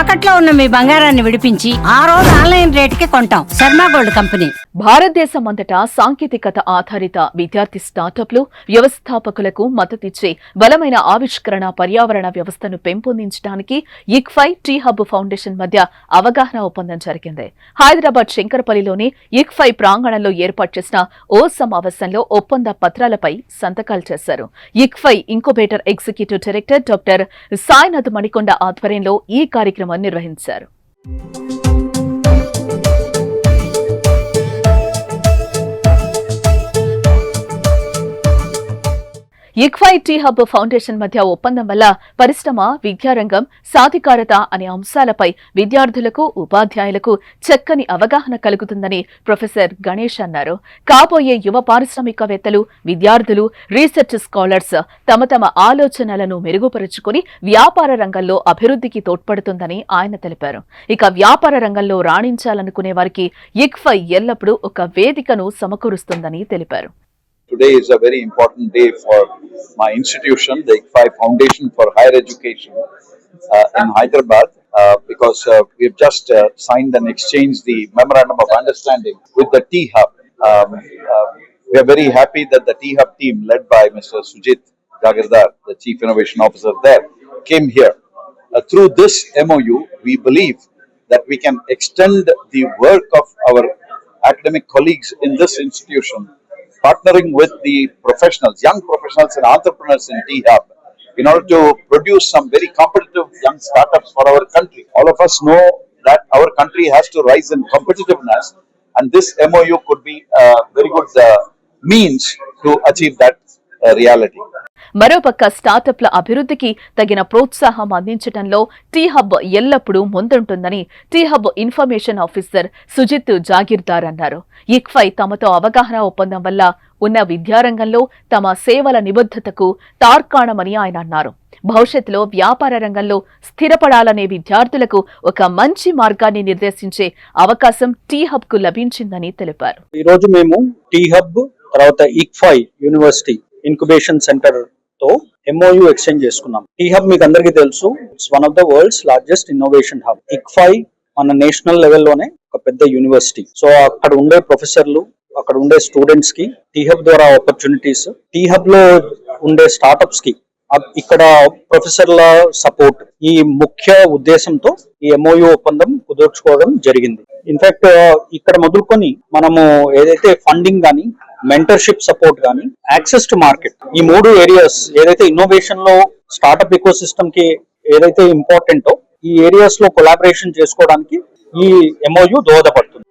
తాకట్లో ఉన్న మీ బంగారాన్ని విడిపించి ఆ రోజు ఆన్లైన్ రేటుకి కొంటాం. Sharma gold company. భారతదేశం అంతటా సాంకేతికత ఆధారిత విద్యార్థి స్టార్టప్లు వ్యవస్థాపకులకు మద్దతిచ్చే బలమైన ఆవిష్కరణ పర్యావరణ వ్యవస్థను పెంపొందించడానికి ఇక్ఫై టీ హబ్ ఫౌండేషన్ మధ్య అవగాహన ఒప్పందం జరిగింది. హైదరాబాద్ శంకరపల్లిలోని ఇక్ఫై ప్రాంగణంలో ఏర్పాటు చేసిన ఓ సమావేశంలో ఒప్పంద పత్రాలపై సంతకాలు చేశారు. ICFAI incubator executive director doctor Sainath Manikonda ఆధ్వర్యంలో ఈ కార్యక్రమం నిర్వహించారు. ఇక్వై టీ హబ్ ఫౌండేషన్ మధ్య ఒప్పందం వల్ల పరిశ్రమ విద్యారంగం సాధికారత అనే అంశాలపై విద్యార్థులకు ఉపాధ్యాయులకు చక్కని అవగాహన కలుగుతుందని ప్రొఫెసర్ గణేష్ అన్నారు. కాబోయే యువ పారిశ్రామికవేత్తలు విద్యార్థులు రీసెర్చ్ స్కాలర్స్ తమ తమ ఆలోచనలను మెరుగుపరుచుకుని వ్యాపార రంగంలో అభివృద్ధికి తోడ్పడుతుందని ఆయన తెలిపారు. ఇక వ్యాపార రంగంలో రాణించాలనుకునే వారికి ఇక్ఫై ఎల్లప్పుడూ ఒక వేదికను సమకూరుస్తుందని తెలిపారు. Today is a very important day for my institution, the ICFI Foundation for Higher Education uh, in Hyderabad, uh, because uh, we've just uh, signed and exchanged the Memorandum of Understanding with the T Hub. Um, uh, we are very happy that the T Hub team, led by Mr. Sujit Jagirdar, the Chief Innovation Officer there, came here. Uh, through this MOU, we believe that we can extend the work of our academic colleagues in this institution partnering with the professionals, young professionals and entrepreneurs in T-Hub in order to produce some very competitive young startups for our country. All of us know that our country has to rise in competitiveness and this MOU could be a very good uh, means to achieve that reality. మరోపక్క స్టార్టప్ల అభివృద్ధికి తగిన ప్రోత్సాహం అందించడంలో T hub ఎల్లప్పుడూ ముందుంటుందని T hub information officer Sujith Jagirdar అన్నారు. ఇక్ఫై తమతో అవగాహన ఒప్పందం వల్ల ఉన్న విద్యారంగంలో తమ సేవల నిబద్ధతకు తార్కాణమని ఆయన అన్నారు. భవిష్యత్తులో వ్యాపార రంగంలో స్థిరపడాలనే విద్యార్థులకు ఒక మంచి మార్గాన్ని నిర్దేశించే అవకాశం టీ హబ్కు లభించిందని తెలిపారు. ఈ రోజు మేము టీ హబ్ తర్వాత ఈక్ఫై యూనివర్సిటీ ఇన్క్యుబేషన్ సెంటర్తో ఎంఓయు ఎక్స్చేంజ్ చేసుకున్నాం. ఈ హబ్ మీకు అందరికీ తెలుసు. It's one of the world's largest innovation hub ICFAI మన నేషనల్ లెవెల్లోనే ఒక పెద్ద యూనివర్సిటీ సో అక్కడ ఉండే ప్రొఫెసర్లు అక్కడ ఉండే స్టూడెంట్స్కి టీ హబ్ ద్వారా ఆపర్చునిటీస్ టీ హబ్లో ఉండే స్టార్టప్స్కి ఇక్కడ ప్రొఫెసర్ల సపోర్ట్ ఈ ముఖ్య ఉద్దేశంతో ఈ ఎంఓయు ఒప్పందం కుదుర్చుకోవడం జరిగింది. ఇన్ఫాక్ట్ ఇక్కడ మొదలుకొని మనము ఏదైతే ఫండింగ్ కానీ మెంటర్షిప్ సపోర్ట్ గానీ యాక్సెస్ టు మార్కెట్ ఈ మూడు ఏరియాస్ ఏదైతే ఇన్నోవేషన్లో స్టార్ట్అప్ ఎకో సిస్టమ్కి ఏదైతే ఇంపార్టెంటో ఈ ఏరియాస్లో కొలాబరేషన్ చేసుకోవడానికి ఈ ఎంఓయు దోహదపడుతుంది.